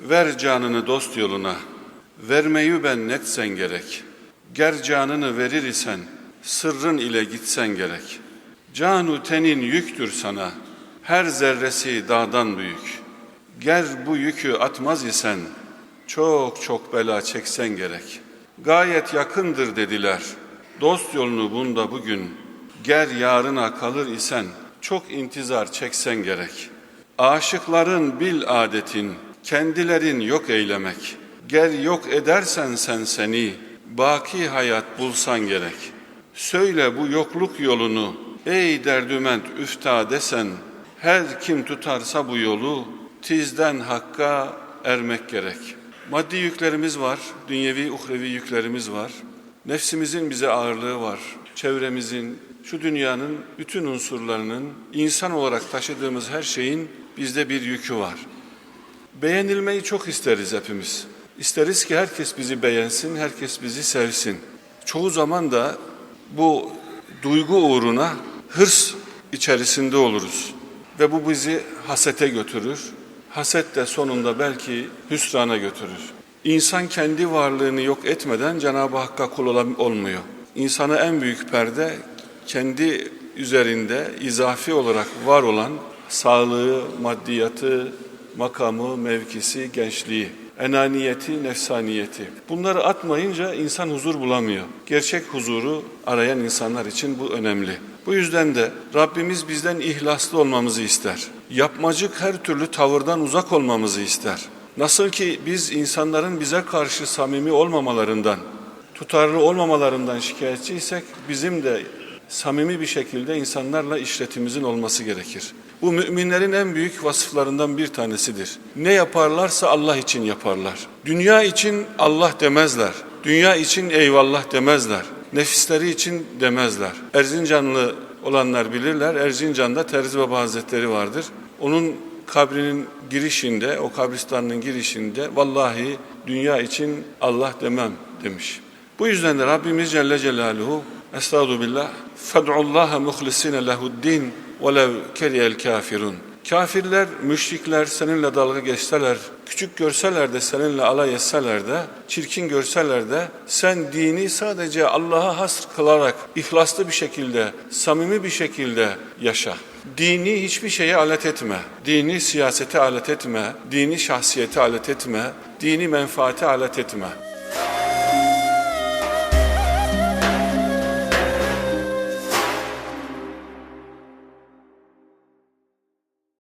Ver canını dost yoluna, vermeyi ben netsen gerek. Ger canını verir isen, sırrın ile gitsen gerek. Canu tenin yüktür sana, her zerresi dağdan büyük. Ger bu yükü atmaz isen, çok çok bela çeksen gerek. Gayet yakındır dediler, dost yolunu bunda bugün. Ger yarına kalır isen, çok intizar çeksen gerek. Aşıkların bil adetin, kendilerin yok eylemek. Ger yok edersen sen seni, baki hayat bulsan gerek. Söyle bu yokluk yolunu, ey derdüment üfta desen, her kim tutarsa bu yolu, tizden hakka ermek gerek. Maddi yüklerimiz var, dünyevi uhrevi yüklerimiz var. Nefsimizin bize ağırlığı var. Çevremizin, şu dünyanın bütün unsurlarının, insan olarak taşıdığımız her şeyin bizde bir yükü var. Beğenilmeyi çok isteriz hepimiz. İsteriz ki herkes bizi beğensin, herkes bizi sevsin. Çoğu zaman da bu duygu uğruna hırs içerisinde oluruz. Ve bu bizi hasete götürür. Haset de sonunda belki hüsrana götürür. İnsan kendi varlığını yok etmeden Cenab-ı Hakk'a kul olmuyor. İnsana en büyük perde kendi üzerinde izafi olarak var olan sağlığı, maddiyatı, makamı, mevkisi, gençliği, enaniyeti, nefsaniyeti. Bunları atmayınca insan huzur bulamıyor. Gerçek huzuru arayan insanlar için bu önemli. Bu yüzden de Rabbimiz bizden ihlaslı olmamızı ister. Yapmacık her türlü tavırdan uzak olmamızı ister. Nasıl ki biz insanların bize karşı samimi olmamalarından, tutarlı olmamalarından şikayetçiysek bizim de samimi bir şekilde insanlarla işletimizin olması gerekir. Bu müminlerin en büyük vasıflarından bir tanesidir. Ne yaparlarsa Allah için yaparlar. Dünya için Allah demezler. Dünya için eyvallah demezler. Nefisleri için demezler. Erzincanlı olanlar bilirler. Erzincan'da Terzi Baba Hazretleri vardır. Onun kabrinin girişinde, o kabristanın girişinde vallahi dünya için Allah demem demiş. Bu yüzden de Rabbimiz Celle Celaluhu Estağdu billah. Fed'ullaha muhlisine lehuddin velev keriyel kafirun. Kafirler, müşrikler seninle dalga geçseler, küçük görseler de seninle alay etseler de, çirkin görseler de sen dini sadece Allah'a has kılarak ihlaslı bir şekilde, samimi bir şekilde yaşa. Dini hiçbir şeye alet etme. Dini siyasete alet etme. Dini şahsiyete alet etme. Dini menfaate alet etme.